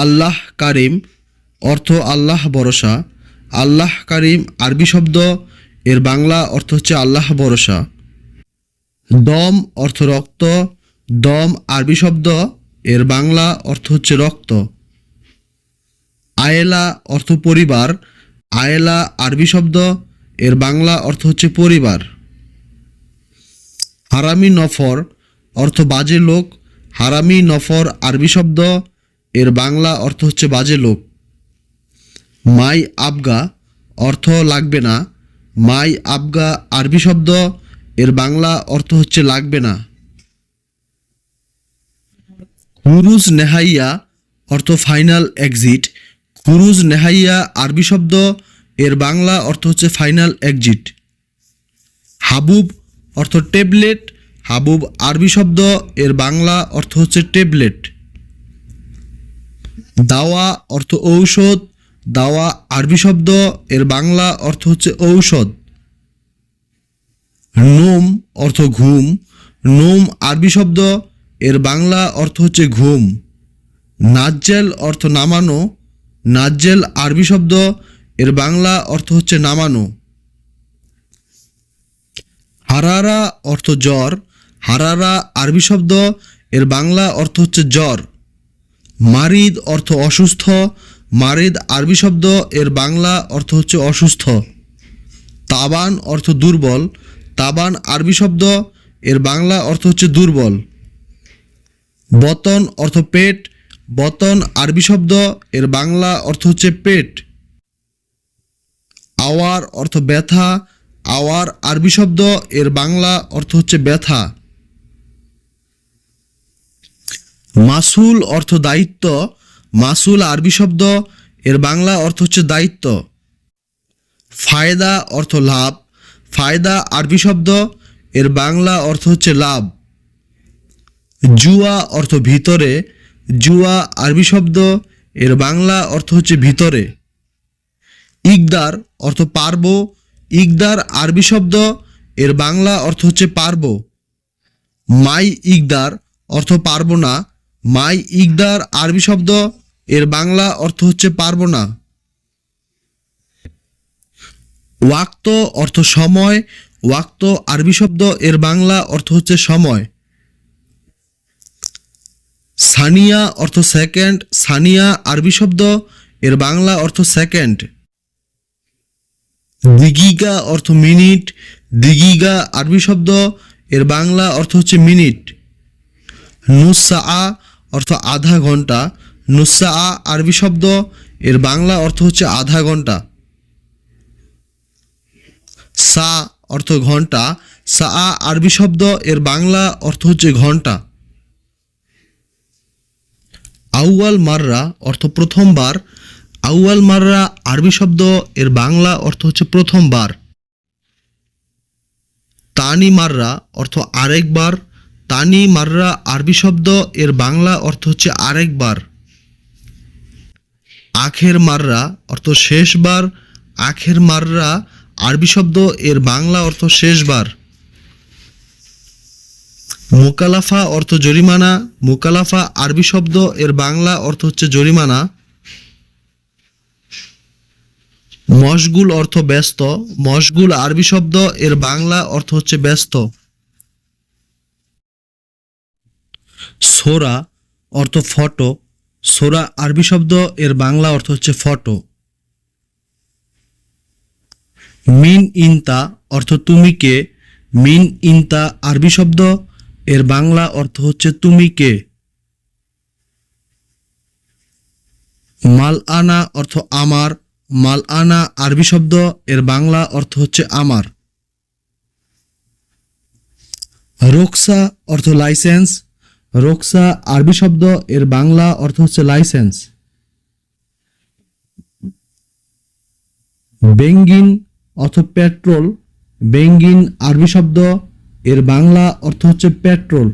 আল্লাহ কারিম, অর্থ আল্লাহ ভরসা। আল্লাহ কারিম আরবি শব্দ, এর বাংলা অর্থ হচ্ছে আল্লাহ ভরসা। দম অর্থ রক্ত, দম আরবি শব্দ, এর বাংলা অর্থ হচ্ছে রক্ত। আয়েলা অর্থ পরিবার, আয়েলা আরবি শব্দ, এর বাংলা অর্থ হচ্ছে পরিবার। হারামি নফর অর্থ বাজে লোক, হারামি নফর আরবি শব্দ এর বাংলা অর্থ হচ্ছে বাজে লোক মাই আবগা অর্থ লাগবে না। মাই আবগা আরবি শব্দ, এর বাংলা অর্থ হচ্ছে লাগবে না। খুরুজ নেহাইয়া অর্থ ফাইনাল এক্সিট। কুরুজ নেহাইয়া আরবি শব্দ, এর বাংলা অর্থ হচ্ছে ফাইনাল এক্সিট। হাবুব অর্থ ট্যাবলেট হাবুব আরবি শব্দ, এর বাংলা অর্থ হচ্ছে ট্যাবলেট দাওয়া অর্থ ঔষধ, দাওয়া আরবি শব্দ, এর বাংলা অর্থ হচ্ছে ঔষধ। নোম অর্থ ঘুম, নোম আরবি শব্দ, এর বাংলা অর্থ হচ্ছে ঘুম। নাজ্জেল অর্থ নামানো, নাজ্জেল আরবি শব্দ, এর বাংলা অর্থ হচ্ছে নামানো। হারারা অর্থ জ্বর, হারারা আরবি শব্দ, এর বাংলা অর্থ হচ্ছে জ্বর। মারিদ অর্থ অসুস্থ, মারিদ আরবি শব্দ, এর বাংলা অর্থ হচ্ছে অসুস্থ। তাবান অর্থ দুর্বল, তাবান আরবি শব্দ, এর বাংলা অর্থ হচ্ছে দুর্বল। বতন অর্থ পেট, বতন আরবি শব্দ, এর বাংলা অর্থ হচ্ছে পেট। আওয়ার অর্থ ব্যথা, আওয়ার আরবি শব্দ, এর বাংলা অর্থ হচ্ছে ব্যথা। মাসুল অর্থ দায়িত্ব, মাসুল আরবি শব্দ, এর বাংলা অর্থ হচ্ছে দায়িত্ব। ফায়দা অর্থ লাভ, ফায়দা আরবি শব্দ, এর বাংলা অর্থ হচ্ছে লাভ। জুয়া অর্থ ভিতরে, জুয়া আরবি শব্দ, এর বাংলা অর্থ হচ্ছে ভিতরে। ইকদার অর্থ পারব, ইকদার আরবি শব্দ, এর বাংলা অর্থ হচ্ছে পারব। মাই ইকদার অর্থ পারব না মাই ইকদার আরবি শব্দ, এর বাংলা অর্থ হচ্ছে পারব না। ওয়াক্ত অর্থ সময়, ওয়াক্ত আরবি শব্দ, এর বাংলা অর্থ হচ্ছে সময়। সানিয়া অর্থ সেকেন্ড, সানিয়া আরবি শব্দ, এর বাংলা অর্থ সেকেন্ড। দিগিগা অর্থ মিনিট, দিগিগা আরবি শব্দ, এর বাংলা অর্থ হচ্ছে মিনিট। নুসা অর্থ আধা ঘণ্টা। নুসা আ আরবি শব্দ, এর বাংলা অর্থ হচ্ছে আধা ঘণ্টা। সা অর্থ ঘণ্টা, সা আ আরবি শব্দ, এর বাংলা অর্থ হচ্ছে ঘণ্টা। আউয়াল মাররা অর্থ প্রথমবার, আউয়াল মাররা আরবি শব্দ, এর বাংলা অর্থ হচ্ছে প্রথমবার। তানি মাররা অর্থ আরেকবার তানি মাররা আরবি শব্দ, এর বাংলা অর্থ হচ্ছে আরেকবার। আখের মাররা অর্থ শেষবার, আখের মাররা আরবি শব্দ, এর বাংলা অর্থ শেষবার। মোকালাফা অর্থ জরিমানা, মোকালাফা আরবি শব্দ, এর বাংলা অর্থ হচ্ছে জরিমানা। মশগুল অর্থ ব্যস্ত, মশগুল আরবি শব্দ, এর বাংলা অর্থ হচ্ছে ব্যস্ত। সোরা অর্থ ফটো। সোরা আরবি শব্দ, এর বাংলা অর্থ হচ্ছে ফটো। মিন ইনতা অর্থ তুমি কে। মিন ইনতা আরবি শব্দ, এর বাংলা অর্থ হচ্ছে তুমি কে। মাল আনা অর্থ আমার। মাল আনা আরবি শব্দ, এর বাংলা অর্থ হচ্ছে আমার। রোকসা অর্থ লাইসেন্স। রোকসা আরবি শব্দ, এর বাংলা অর্থ হচ্ছে লাইসেন্স। বেঙ্গিন অর্থ পেট্রোল, বেঙ্গিন আরবি শব্দ, এর বাংলা অর্থ হচ্ছে পেট্রোল।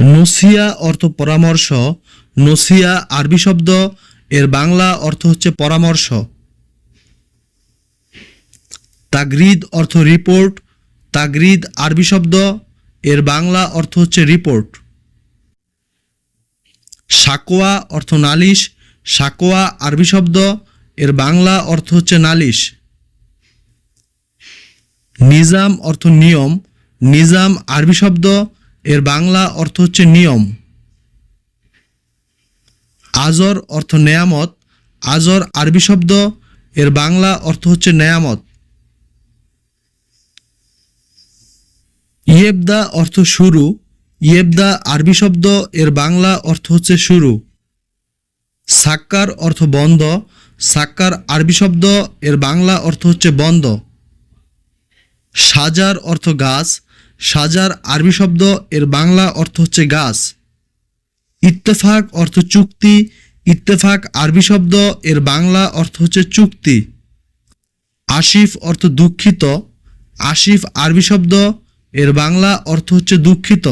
নসিয়া অর্থ পরামর্শ, নসিয়া আরবি শব্দ, এর বাংলা অর্থ হচ্ছে পরামর্শ। তাগরিদ অর্থ রিপোর্ট, তাগরিদ আরবি শব্দ এর বাংলা অর্থ হচ্ছে রিপোর্ট সাকোয়া অর্থ নালিশ, সাকোয়া আরবি শব্দ, এর বাংলা অর্থ হচ্ছে নালিশ। নিজাম অর্থ নিয়ম, নিজাম আরবি শব্দ, এর বাংলা অর্থ হচ্ছে নিয়ম। আজর অর্থ নেয়ামত, আজর আরবি শব্দ, এর বাংলা অর্থ হচ্ছে নেয়ামত। ইয়েবদা অর্থ শুরু, ইয়েবদা আরবি শব্দ, এর বাংলা অর্থ হচ্ছে শুরু। সাক্কার অর্থ বন্ধ, সাক্কার আরবি শব্দ, এর বাংলা অর্থ হচ্ছে বন্ধ। সাজার অর্থ গাছ, সাজার আরবি শব্দ, এর বাংলা অর্থ হচ্ছে গাছ। ইত্তেফাক অর্থ চুক্তি, ইত্তেফাক আরবি শব্দ, এর বাংলা অর্থ হচ্ছে চুক্তি। আসিফ অর্থ দুঃখিত আসিফ আরবি শব্দ এর বাংলা অর্থ হচ্ছে দুঃখিত।